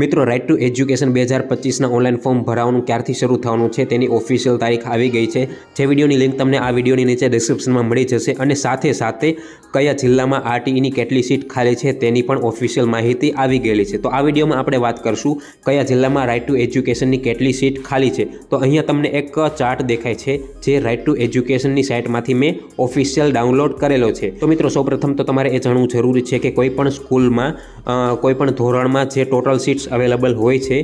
મિત્રો right to education બે હજાર પચીસના ઓનલાઈન ફોર્મ ભરાવાનું ક્યારથી શરૂ થવાનું છે તેની ઓફિશિયલ તારીખ આવી ગઈ છે. જે વિડીયોની લિંક તમને આ વિડીયોની નીચે ડિસ્ક્રિપ્શનમાં મળી જશે અને સાથે સાથે કયા જિલ્લામાં આરટીઈની કેટલી સીટ ખાલી છે તેની પણ ઓફિશિયલ માહિતી આવી ગયેલી છે. તો આ વિડીયોમાં આપણે વાત કરશું કયા જિલ્લામાં રાઇટ ટુ એજ્યુકેશનની કેટલી સીટ ખાલી છે. તો અહીંયા તમને એક ચાર્ટ દેખાય છે જે રાઇટ ટુ એજ્યુકેશનની સાઇટમાંથી મેં ઓફિશિયલ ડાઉનલોડ કરેલો છે. તો મિત્રો, સૌપ્રથમ તો તમારે એ જાણવું જરૂરી છે કે કોઈ પણ સ્કૂલમાં કોઈપણ કોઈ પણ ધોરણમાં જે ટોટલ સીટ્સ અવેલેબલ હોય છે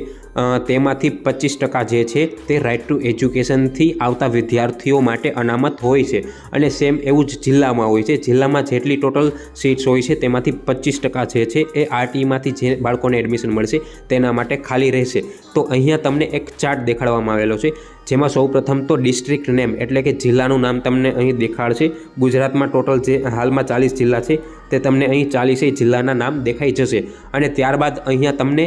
તેમાંથી પચીસ ટકા જે છે તે રાઇટ ટુ એજ્યુકેશનથી આવતા વિદ્યાર્થીઓ માટે અનામત હોય છે. અને સેમ એવું જ જિલ્લામાં હોય છે. જિલ્લામાં જેટલી ટોટલ સીટ્સ હોય છે તેમાંથી પચીસ ટકા જે છે એ આરટીમાંથી જે બાળકોને એડમિશન મળશે તેના માટે ખાલી રહેશે. તો અહીંયા તમને એક ચાર્ટ દેખાડવામાં આવેલો છે. જેમાં સૌપ્રથમ તો ડિસ્ટ્રિક્ટ નેમ એટલે કે જિલ્લાનું નામ તમને અહીં દેખાડશે. ગુજરાતમાં ટોટલ જે હાલમાં ચાલીસ જિલ્લા છે તે તમને અહીં ચાલીસેય જિલ્લાના નામ દેખાઈ જશે. અને ત્યારબાદ અહીંયા તમને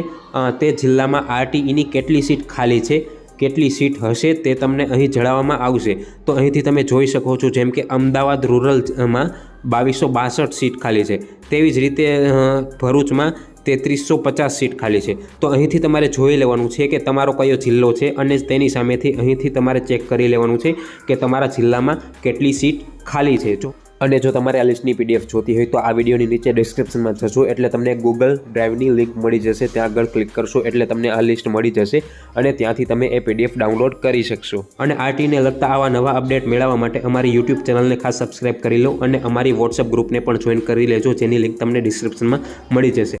તે જિલ્લામાં આરટીઈની કેટલી સીટ ખાલી છે, કેટલી સીટ હશે તે તમને અહીં જણાવવામાં આવશે. તો અહીંથી તમે જોઈ શકો છો જેમ કે અમદાવાદ રૂરલમાં બાવીસો બાસઠ સીટ ખાલી છે. તેવી જ રીતે ભરૂચમાં તેત્રીસો પચાસ સીટ ખાલી છે. તો અહીંથી તમારે જોઈ લેવાનું છે કે તમારો કયો જિલ્લો છે અને તેની સામેથી અહીંથી તમારે ચેક કરી લેવાનું છે કે તમારા જિલ્લામાં કેટલી સીટ ખાલી છે. જો અને જો તમારે આ લિસ્ટની પીડીએફ જોતી હોય તો આ વિડીયોની નીચે ડિસ્ક્રિપ્શનમાં જશો એટલે તમને ગૂગલ ડ્રાઈવની લિંક મળી જશે. ત્યાં આગળ ક્લિક કરશો એટલે તમને આ લિસ્ટ મળી જશે અને ત્યાંથી તમે એ પીડીએફ ડાઉનલોડ કરી શકશો. અને આરટીને લગતા આવા નવા અપડેટ મેળવવા માટે અમારી યુટ્યુબ ચેનલને ખાસ સબસ્ક્રાઇબ કરી લો અને અમારી વોટ્સઅપ ગ્રુપને પણ જોઈન કરી લેજો. જેની લિંક તમને ડિસ્ક્રિપ્શનમાં મળી જશે.